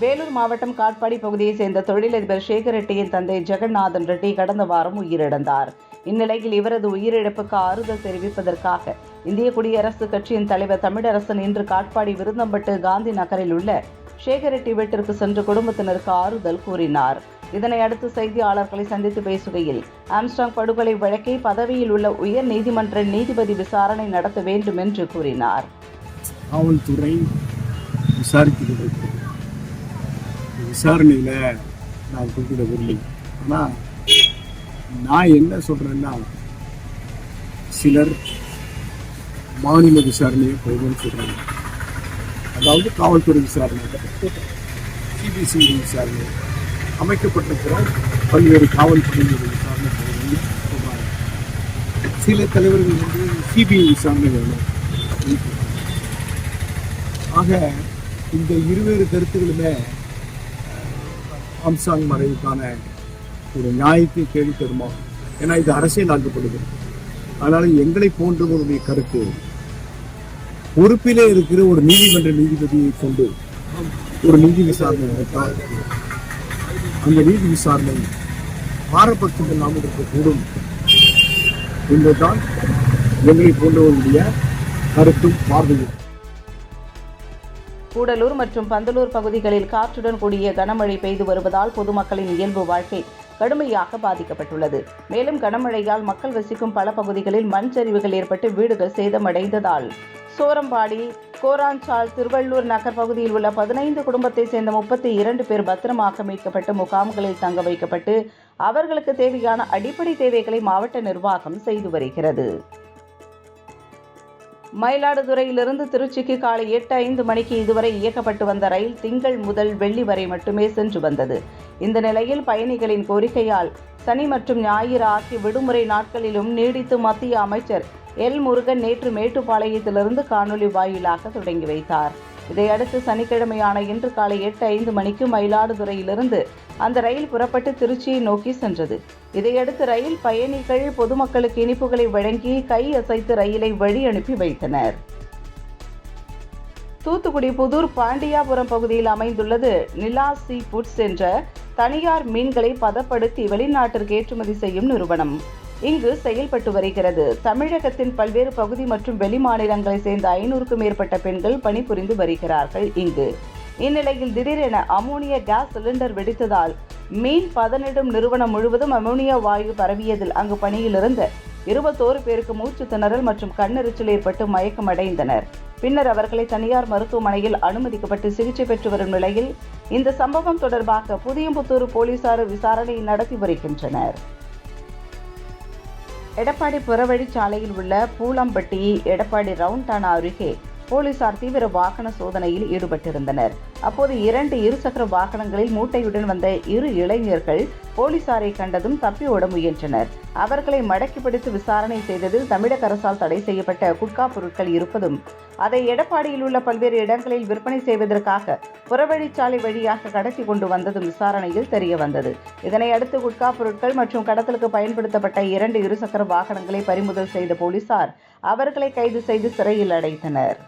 வேலூர் மாவட்டம் காட்பாடி பகுதியைச் சேர்ந்த தொழிலதிபர் சேகர் ரெட்டியின் தந்தை ஜெகநாதன் ரெட்டி கடந்த வாரம் உயிரிழந்தார். இந்நிலையில் இவரது உயிரிழப்புக்கு ஆறுதல் தெரிவிப்பதற்காக இந்திய குடியரசுக் கட்சியின் தலைவர் தமிழரசன் இன்று காட்பாடி விருந்தம்பட்டு காந்தி நகரில் உள்ள சேகர் ரெட்டி வீட்டிற்கு சென்று குடும்பத்தினருக்கு ஆறுதல் கூறினார். இதனை அடுத்து செய்தியாளர்களை சந்தித்து பேசுகையில் ஆம்ஸ்டாங் படுகொலை வழக்கை பதவியில் உள்ள உயர் நீதிமன்ற நீதிபதி விசாரணை நடத்த வேண்டும் என்று கூறினார். காவல்துறை விசாரித்து கொண்டிருக்கிறது விசாரணையில் நான் குறிப்பிட விரும்பி ஆனால் நான் என்ன சொல்கிறேன்னா சிலர் மாநில விசாரணையை போகணும்னு சொல்கிறாங்க அதாவது காவல்துறை விசாரணை சிபிசிஐ விசாரணை அமைக்கப்பட்டிருக்கிற பல்வேறு காவல்துறையினுடைய விசாரணை சொல்கிறாங்க சில தலைவர்கள் வந்து சிபிஐ விசாரணை வேணும். அப்படின்னு ஆக இந்த இருவேறு கருத்துக்களுமே ஆம்சாங் மறைவுக்கான ஒரு நியாயத்தை தேடி தருமா? ஏன்னா இது அரசியல் ஆக்கப்படுது அதனால எங்களை போன்றவருடைய கருத்து பொறுப்பிலே இருக்கிற ஒரு நீதிமன்ற நீதிபதியை கொண்டு ஒரு நீதி விசாரணை நடத்தால் அந்த நீதி விசாரணை பாரபட்சம் இல்லாமல் இருக்கக்கூடும் என்பதுதான் எங்களை போன்றவருடைய கருத்தும் பார்வையும். கூடலூர் மற்றும் பந்தலூர் பகுதிகளில் காற்றுடன் கூடிய கனமழை பெய்து வருவதால் பொதுமக்களின் இயல்பு வாழ்க்கை கடுமையாக பாதிக்கப்பட்டுள்ளது. மேலும் கனமழையால் மக்கள் வசிக்கும் பல பகுதிகளில் மண் சரிவுகள் ஏற்பட்டு வீடுகள் சேதமடைந்ததால் சோரம்பாடி கோராஞ்சால் திருவள்ளூர் நகர் பகுதியில் உள்ள பதினைந்து குடும்பத்தைச் சேர்ந்த முப்பத்தி இரண்டு பேர் பத்திரமாக மீட்கப்பட்டு முகாம்களில் தங்க வைக்கப்பட்டு அவர்களுக்கு தேவையான அடிப்படை தேவைகளை மாவட்ட நிர்வாகம் செய்து வருகிறது. மயிலாடுதுறையிலிருந்து திருச்சிக்கு காலை எட்டு ஐந்து மணிக்கு இதுவரை இயக்கப்பட்டு வந்த ரயில் திங்கள் முதல் வெள்ளி வரை மட்டுமே சென்று வந்தது. இந்த நிலையில் பயணிகளின் கோரிக்கையால் சனி மற்றும் ஞாயிறு ஆகிய விடுமுறை நாட்களிலும் நீடித்து மத்திய அமைச்சர் எல் முருகன் நேற்று மேட்டுப்பாளையத்திலிருந்து காணொலி வாயிலாக தொடங்கி வைத்தார். இதையடுத்து சனிக்கிழமையான இன்று காலை எட்டு ஐந்து மணிக்கு மயிலாடுதுறையிலிருந்து அந்த ரயில் புறப்பட்டு திருச்சியை நோக்கி சென்றது. இதையடுத்து ரயில் பயணிகள் பொதுமக்களுக்கு இனிப்புகளை வழங்கி கை அசைத்து ரயிலை வழி அனுப்பி வைத்தனர். தூத்துக்குடி புதூர் பாண்டியாபுரம் பகுதியில் அமைந்துள்ளது நிலா சி புட்ஸ் என்ற தனியார் மீன்களை பதப்படுத்தி வெளிநாட்டிற்கு ஏற்றுமதி செய்யும் நிறுவனம். இங்கு செயல்பட்டு வருகிறது. தமிழகத்தின் பல்வேறு பகுதி மற்றும் வெளிமாநிலங்களை சேர்ந்த ஐநூறுக்கும் மேற்பட்ட பெண்கள் பணிபுரிந்து வருகிறார்கள் இங்கு. இந்நிலையில் திடீரென அமோனியா கேஸ் சிலிண்டர் வெடித்ததால் மீன் பதனிடும் நிறுவனம் முழுவதும் அமோனியா வாயு பரவியதில் அங்கு பணியிலிருந்த இருபத்தோரு பேருக்கு மூச்சு திணறல் மற்றும் கண்ணெரிச்சல் ஏற்பட்டு மயக்கமடைந்தனர் பின்னர் அவர்களை தனியார் மருத்துவமனையில் அனுமதிக்கப்பட்டு சிகிச்சை பெற்று வரும் நிலையில் இந்த சம்பவம் தொடர்பாக புதியம்புத்தூர் போலீசார் விசாரணை நடத்தி வருகின்றனர். எடப்பாடி புறவழிச்சாலையில் உள்ள பூலம்பட்டி எடப்பாடி ரவுண்டானா அருகே போலீசார் தீவிர வாகன சோதனையில் ஈடுபட்டிருந்தனர். அப்போது இரண்டு இருசக்கர வாகனங்களில் மூட்டையுடன் வந்த இரு இளைஞர்கள் போலீசாரை கண்டதும் தப்பி ஓட முயன்றனர். அவர்களை மடக்கி பிடித்து விசாரணை செய்ததில் தமிழக அரசால் தடை செய்யப்பட்ட குட்கா பொருட்கள் இருப்பதும் அதை எடப்பாடியில் உள்ள பல்வேறு இடங்களில் விற்பனை செய்வதற்காக புறவழிச்சாலை வழியாக கடத்தி கொண்டு வந்ததும் விசாரணையில் தெரிய வந்தது. இதனை அடுத்து குட்கா பொருட்கள் மற்றும் கடத்தலுக்கு பயன்படுத்தப்பட்ட இரண்டு இருசக்கர வாகனங்களை பறிமுதல் செய்த போலீசார் அவர்களை கைது செய்து சிறையில் அடைத்தனர்.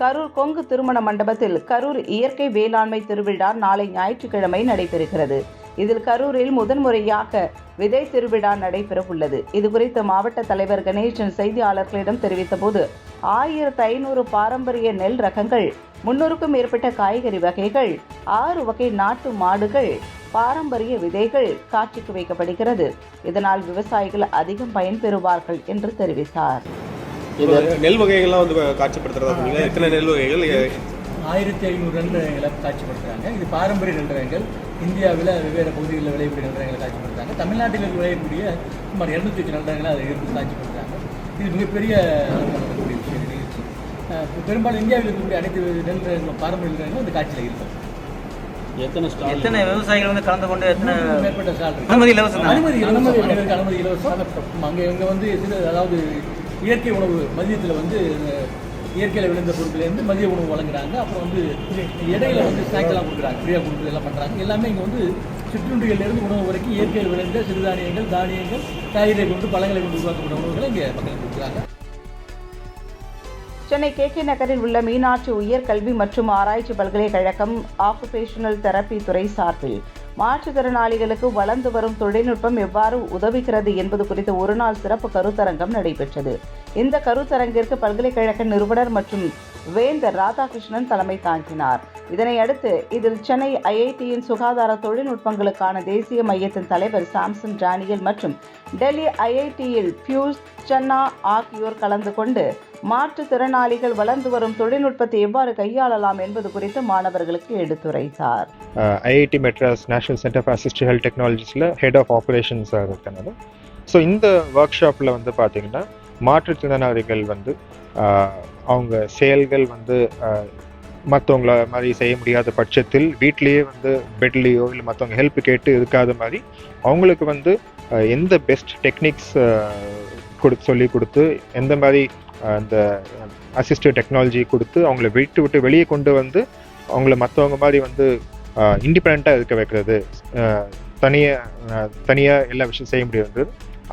கரூர் கொங்கு திருமண மண்டபத்தில் கரூர் இயற்கை வேளாண்மை திருவிழா நாளை ஞாயிற்றுக்கிழமை நடைபெறுகிறது. இதில் கரூரில் முதன்முறையாக விதை திருவிழா நடைபெற உள்ளது இதுகுறித்து மாவட்ட தலைவர் கணேசன் செய்தியாளர்களிடம் தெரிவித்தபோது ஆயிரத்து ஐநூறு பாரம்பரிய நெல் ரகங்கள் முன்னூறுக்கும் மேற்பட்ட காய்கறி வகைகள் ஆறு வகை நாட்டு மாடுகள் பாரம்பரிய விதைகள் காட்சிக்கு வைக்கப்படுகிறது. இதனால் விவசாயிகள் அதிகம் பயன்பெறுவார்கள் என்று தெரிவித்தார். நெல் வகைகள்லாம் வந்து காட்சிப்படுத்துறதா சொன்னீங்க. எத்தனை நெல் வகைகள்? ஆயிரத்தி ஐநூறு நெல்ரகங்களை காட்சிப்படுத்துறாங்க. இது பாரம்பரிய நெல்ரகங்கள் இந்தியாவில் வெவ்வேறு பகுதிகளில் விளையக்கூடிய நெல்ரகங்களை காட்சிப்படுத்துறாங்க. தமிழ்நாட்டில் விளையக்கூடிய சுமார் இரநூத்தி வச்சு நெல்ரகங்களை அதை எடுத்து காட்சிப்படுத்துறாங்க. இது மிகப்பெரிய நடக்கக்கூடிய விஷயம் நிகழ்ச்சி. பெரும்பாலும் இந்தியாவில் இருக்கக்கூடிய அனைத்து நெல் ரகங்களும் பாரம்பரிய நெல்ரகங்களும் இந்த காட்சியில் இருக்கும். எத்தனை விவசாயிகள் வந்து கலந்து கொண்டு எத்தனை மேற்பட்ட அனுமதி இலவசம் தான்? அனுமதி இலவசம் அனுமதி இலவசம். அங்கே இங்கே வந்து அதாவது இயற்கை உணவு மதியத்தில் வந்து இயற்கையில் விளைந்த பொருட்கள்லேருந்து மதிய உணவு வழங்குறாங்க. அப்புறம் வந்து இடையில வந்து ஸ்நாக்ஸ்லாம் கொடுக்குறாங்க. ஃப்ரீயாக கொடுக்குறது எல்லாம் பண்ணுறாங்க எல்லாமே இங்கே வந்து சிற்றுண்டிகளிலிருந்து உணவு வரைக்கும் இயற்கையில் விளைந்த சிறுதானியங்கள் தானியங்கள் காய்கறிகளை கொண்டு பழங்களை கொண்டு உருவாக்கப்பட்ட உணவுகளை இங்கே மக்களுக்கு கொடுக்குறாங்க. சென்னை கே கே நகரில் உள்ள மீனாட்சி உயர்கல்வி மற்றும் ஆராய்ச்சி பல்கலைக்கழகம் ஆக்குபேஷனல் தெரப்பி துறை சார்பில் மாற்றுத்திறனாளிகளுக்கு வளர்ந்து வரும் தொழில்நுட்பம் எவ்வாறு உதவுகிறது என்பது குறித்த ஒருநாள் சிறப்பு கருத்தரங்கம் நடைபெற்றது. இந்த கருத்தரங்கிற்கு பல்கலைக்கழக நிறுவனர் மற்றும் வேந்தர் ராதாகிருஷ்ணன் தலைமை தாங்கினார். இதனையடுத்து இதில் சென்னை ஐஐடியின் சுகாதார தொழில்நுட்பங்களுக்கான தேசிய மையத்தின் தலைவர் சாம்சன் டானியல் மற்றும் டெல்லி ஐஐடியில் பியூஷ் சன்னா ஆகியோர் கலந்து கொண்டு மாற்றுத்திறனாளிகள் வளர்ந்து வரும் தொழில்நுட்பத்தை எவ்வாறு கையாளலாம் என்பது குறித்து மாணவர்களுக்கு எடுத்துரைத்தார். IIT Madras national centre for assist health டெக்னாலஜிஸில் head of ஆப்ரேஷன்ஸாக இருக்கனால ஸோ இந்த ஒர்க் ஷாப்பில் வந்து பார்த்தீங்கன்னா மாற்றுத்திறனாளிகள் வந்து அவங்க செயல்கள் வந்து மற்றவங்கள மாதிரி செய்ய முடியாத பட்சத்தில் வீட்லேயே வந்து பெட்லேயோ இல்லை மற்றவங்க ஹெல்ப் கேட்டு இருக்காத மாதிரி அவங்களுக்கு வந்து எந்த பெஸ்ட் டெக்னிக்ஸ் கொடுத்து சொல்லி கொடுத்து எந்த மாதிரி அந்த அசிஸ்டிவ் டெக்னாலஜி கொடுத்து அவங்கள விட்டு விட்டு வெளியே கொண்டு வந்து அவங்கள மற்றவங்க மாதிரி வந்து இண்டிபெண்ட்டாக இருக்க வைக்கிறது. தனியாக தனியாக எல்லா விஷயம் செய்ய முடியாது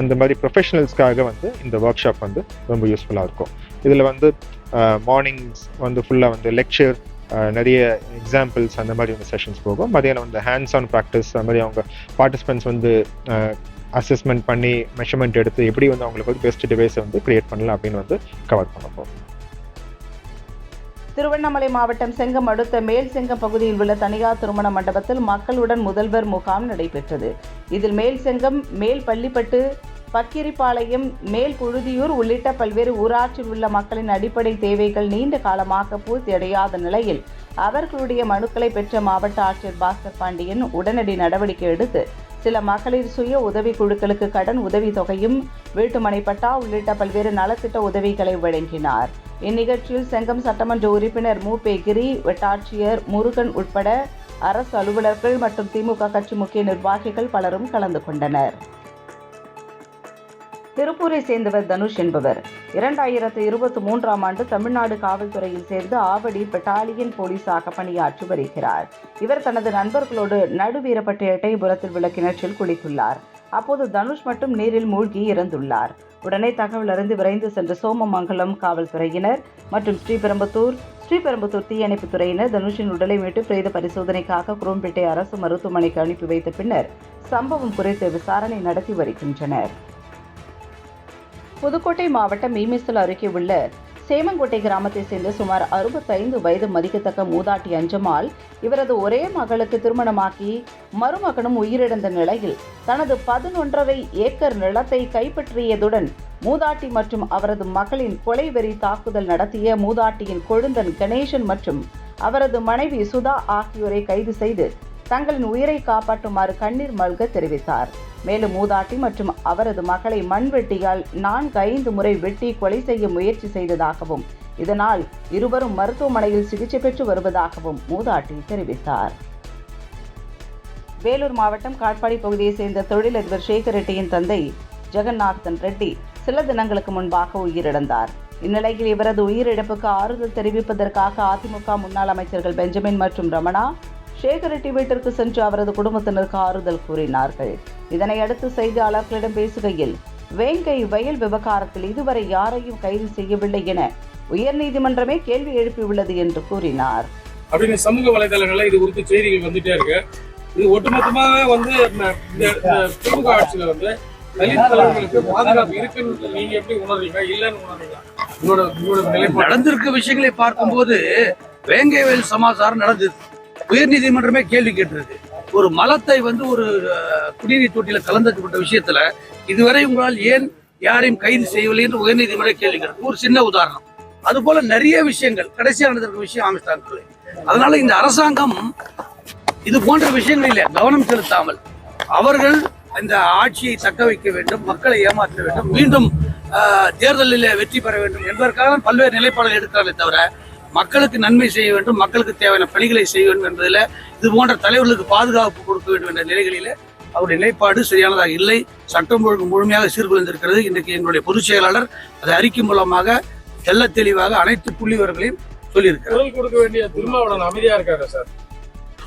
அந்த மாதிரி ப்ரொஃபஷனல்ஸ்க்காக வந்து இந்த ஒர்க் ஷாப் வந்து ரொம்ப யூஸ்ஃபுல்லாக இருக்கும். இதில் வந்து மார்னிங்ஸ் வந்து ஃபுல்லாக வந்து லெக்சர் நிறைய எக்ஸாம்பிள்ஸ் அந்த மாதிரி வந்து செஷன்ஸ் போகும். மதியானம் வந்து ஹேண்ட்ஸ் ஆன் ப்ராக்டிஸ் அந்த மாதிரி அவங்க பார்ட்டிசிபெண்ட்ஸ் வந்து அசஸ்மெண்ட் பண்ணி மெஷர்மெண்ட் எடுத்து எப்படி வந்து அவங்களுக்கு வந்து பெஸ்ட் டிவைஸை வந்து கிரியேட் பண்ணலாம் அப்படின்னு வந்து கவர் பண்ண போகிறோம் திருவண்ணாமலை மாவட்டம் செங்கம் அடுத்த மேல் செங்கம் பகுதியில் உள்ள தனியார் திருமண மண்டபத்தில் மக்களுடன் முதல்வர் முகாம் நடைபெற்றது. இதில் மேல் செங்கம் மேல் பள்ளிப்பட்டு பக்கிரிப்பாளையம் மேல் புழுதியூர் உள்ளிட்ட பல்வேறு ஊராட்சியில் உள்ள மக்களின் அடிப்படை தேவைகள் நீண்ட காலமாக பூர்த்தி அடையாத நிலையில் அவர்களுடைய மனுக்களை பெற்ற மாவட்ட ஆட்சியர் பாஸ்கர் பாண்டியன் உடனடி நடவடிக்கை எடுத்து சில மகளிர் சுய உதவி குழுக்களுக்கு கடன் உதவி தொகையும் வீட்டுமனை பட்டா உள்ளிட்ட பல்வேறு நலத்திட்ட உதவிகளை வழங்கினார். இந்நிகழ்ச்சியில் செங்கம் சட்டமன்ற உறுப்பினர் மு. பே. கிரி வட்டாட்சியர் முருகன் உட்பட அரசு அலுவலர்கள் மற்றும் திமுக கட்சி முக்கிய நிர்வாகிகள் பலரும் கலந்து கொண்டனர். திருப்பூரை சேர்ந்தவர் தனுஷ் என்பவர். இரண்டாயிரத்து இருபத்தி மூன்றாம் ஆண்டு தமிழ்நாடு காவல்துறையில் சேர்ந்து ஆவடி பெட்டாலியன் போலீஸாக பணியாற்றி வருகிறார். இவர் தனது நண்பர்களோடு நடுவீரப்பட்டு எட்டயபுரத்தில் உள்ள கிணற்றில் குளித்துள்ளார். அப்போது தனுஷ் மட்டும் நீரில் மூழ்கி இறந்துள்ளார். உடனே தகவல் அறிந்து விரைந்து சென்ற சோமமங்கலம் காவல்துறையினர் மற்றும் ஸ்ரீபெரும்புத்தூர் ஸ்ரீபெரும்புத்தூர் தீயணைப்புத் துறையினர் தனுஷின் உடலை மீட்டு பிரேத பரிசோதனைக்காக குரோம்பேட்டை அரசு மருத்துவமனைக்கு அனுப்பி வைத்த பின்னர் சம்பவம் குறித்து விசாரணை நடத்தி வருகின்றனர். புதுக்கோட்டை மாவட்டம் மீமிசல் அருகே உள்ள சேமங்கோட்டை கிராமத்தை சேர்ந்த சுமார் அறுபத்தைந்து வயது மதிக்கத்தக்க மூதாட்டி அஞ்சமால் இவரது ஒரே மகளுக்கு திருமணமாக்கி மருமகனும் உயிரிழந்த நிலையில் தனது பதினொன்றரை ஏக்கர் நிலத்தை கைப்பற்றியதுடன் மூதாட்டி மற்றும் அவரது மகளின் கொலைவெறி தாக்குதல் நடத்திய மூதாட்டியின் கொழுந்தன் கணேசன் மற்றும் அவரது மனைவி சுதா ஆகியோரை கைது செய்து தங்களின் உயிரை காப்பாற்றுமாறு கண்ணீர் மல்க தெரிவித்தார். மேலும் மூதாட்டி மற்றும் அவரது மகளை மண்வெட்டியால் நான்கு ஐந்து முறை வெட்டி கொலை செய்ய முயற்சி செய்ததாகவும் இதனால் இருவரும் மருத்துவமனையில் சிகிச்சை பெற்று வருவதாகவும் மூதாட்டி தெரிவித்தார். வேலூர் மாவட்டம் காட்பாடி பகுதியைச் சேர்ந்த தொழிலதிபர் சேகர் ரெட்டியின் தந்தை ஜெகநாதன் ரெட்டி சில தினங்களுக்கு முன்பாக உயிரிழந்தார். இந்நிலையில் இவரது உயிரிழப்புக்கு ஆறுதல் தெரிவிப்பதற்காக அதிமுக முன்னாள் அமைச்சர்கள் பெஞ்சமின் மற்றும் ரமணா சேகர் ரெட்டி வீட்டிற்கு சென்று அவரது குடும்பத்தினருக்கு ஆறுதல் கூறினார்கள். இதனை அடுத்து செய்தியாளர்களிடம் பேசுகையில் வேங்கை வயல் விவகாரத்தில் இதுவரை யாரையும் கைது செய்யவில்லை என உயர்நீதிமன்றமே கேள்வி எழுப்பியுள்ளது என்று கூறினார். அப்படின்னு சமூக வலைதளங்கள்ல இது குறித்து செய்திகள் வந்துட்டே இருக்கு. இது ஒட்டுமொத்தமாக வந்து திமுக ஆட்சியில வந்து தலித் தலைவர்களுக்கு பாதுகாப்பு இருக்குன்னு நீங்க எப்படி உணர்றீங்க? இல்லைன்னு உணர்றீங்களா? உங்களோட உங்களோட நிலைப்பாடு. நடந்திருக்க விஷயங்களை பார்க்கும்போது வேங்கைவேல் சமாசாரம் நடந்தது. உயர்நீதிமன்றமே கேள்வி கேட்டிருக்கு. ஒரு மலத்தை வந்து ஒரு குடிநீர் தொட்டியில கலந்துக்கப்பட்ட விஷயத்துல இதுவரை உங்களால் ஏன் யாரையும் கைது செய்யவில்லை என்று உயர்நீதிமன்றம் கேள்வி கேட்டு ஒரு சின்ன உதாரணம். அது போல நிறைய விஷயங்கள் கடைசியானதற்கு விஷயம் அமைச்சாங்க அதனால இந்த அரசாங்கம் இது போன்ற விஷயங்களில் கவனம் செலுத்தாமல் அவர்கள் இந்த ஆட்சியை தக்க வைக்க வேண்டும் மக்களை ஏமாற்ற வேண்டும் மீண்டும் ஆஹ், தேர்தலில் வெற்றி பெற வேண்டும் என்பதற்காக பல்வேறு நிலைப்பாடுகள் எடுக்கிறார்களே தவிர மக்களுக்கு நன்மை செய்ய வேண்டும் மக்களுக்கு தேவையான பணிகளை செய்ய வேண்டும் என்பதில் இது போன்ற தலைவர்களுக்கு பாதுகாப்பு கொடுக்க வேண்டும் என்ற நிலைகளில் அவருடைய நிலைப்பாடு சரியானதாக இல்லை. சட்டம் ஒழுங்கு முழுமையாக சீர்குலைந்திருக்கிறது. இன்றைக்கு எங்களுடைய பொதுச் செயலாளர் அதை அறிக்கை மூலமாக தெள்ள தெளிவாக அனைத்து புள்ளிவர்களையும் சொல்லியிருக்கிறார். குரல் கொடுக்க வேண்டிய திருமாவளவன் அமைதியா இருக்காரு சார்?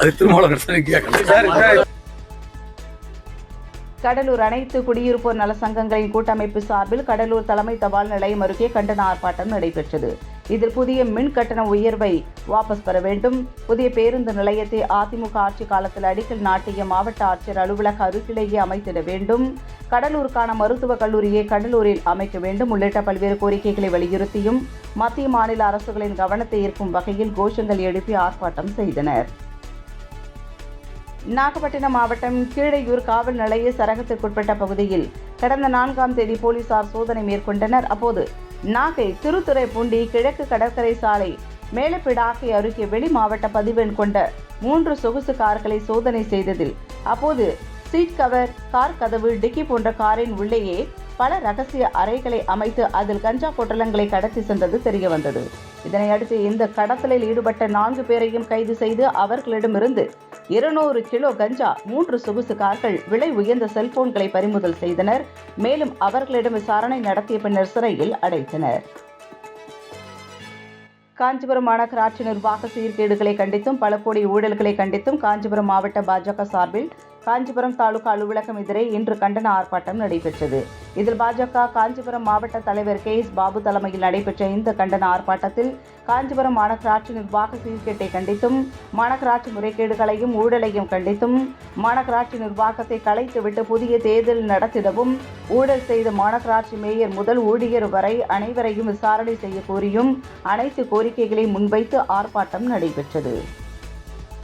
அது திருமாவளவன் கேட்கல கடலூர் அனைத்து குடியிருப்போர் நல சங்கங்களின் கூட்டமைப்பு சார்பில் கடலூர் தலைமை தபால் நிலையம் அருகே கண்டன ஆர்ப்பாட்டம் நடைபெற்றது. இதில் புதிய மின் கட்டண உயர்வை வாபஸ் பெற வேண்டும். புதிய பேருந்து நிலையத்தை அதிமுக ஆட்சி காலத்தில் அடிக்கல் நாட்டிய மாவட்ட ஆட்சியர் அலுவலக அருகிலேயே அமைத்திட வேண்டும். கடலூருக்கான மருத்துவக் கல்லூரியை கடலூரில் அமைக்க வேண்டும் உள்ளிட்ட பல்வேறு கோரிக்கைகளை வலியுறுத்தியும் மத்திய மாநில அரசுகளின் கவனத்தை ஈர்க்கும் வகையில் கோஷங்கள் எழுப்பி ஆர்ப்பாட்டம் செய்தனர். நாகப்பட்டினம் மாவட்டம் கீழையூர் காவல் நிலைய சரகத்திற்குட்பட்ட பகுதியில் கடந்த நான்காம் தேதி போலீசார் சோதனை மேற்கொண்டனர். அப்போது நாகை திருத்துறைப்பூண்டி கிழக்கு கடற்கரை சாலை மேலப்பிடாக்கை அருகே வெளி மாவட்ட பதிவெண் கொண்ட மூன்று சொகுசு கார்களை சோதனை செய்ததில் அப்போது சீட் கவர் கார் கதவு டிக்கி போன்ற காரின் உள்ளேயே பல ரகசிய அறைகளை அமைத்து அதில் கஞ்சா பொட்டலங்களை கடத்தி சென்றது தெரிய வந்தது இதனையடுத்து இந்த கடத்தலில் ஈடுபட்ட நான்கு பேரையும் கைது செய்து அவர்களிடமிருந்து இருநூறு கிலோ கஞ்சா மூன்று சொகுசு கார்கள் விலை உயர்ந்த செல்போன்களை பறிமுதல் செய்தனர். மேலும் அவர்களிடம் விசாரணை நடத்திய பின்னர் சிறையில் அடைத்தனர். காஞ்சிபுரம் மாநகராட்சி நிர்வாக சீர்கேடுகளை கண்டித்தும் பல கோடி ஊழல்களை கண்டித்தும் காஞ்சிபுரம் மாவட்ட பாஜக சார்பில் காஞ்சிபுரம் தாலுகா அலுவலகம் எதிரே இன்று கண்டன ஆர்ப்பாட்டம் நடைபெற்றது. இதில் பாஜக காஞ்சிபுரம் மாவட்ட தலைவர் கே எஸ் பாபு தலைமையில் நடைபெற்ற இந்த கண்டன ஆர்ப்பாட்டத்தில் காஞ்சிபுரம் மாநகராட்சி நிர்வாக சீர்கேட்டை கண்டித்தும் மாநகராட்சி முறைகேடுகளையும் ஊழலையும் கண்டித்தும் மாநகராட்சி நிர்வாகத்தை கலைத்துவிட்டு புதிய தேர்தல் நடத்திடவும் ஊழல் செய்த மாநகராட்சி மேயர் முதல் ஊழியர் வரை அனைவரையும் விசாரணை செய்ய கோரியும் அனைத்து கோரிக்கைகளை முன்வைத்து ஆர்ப்பாட்டம் நடைபெற்றது.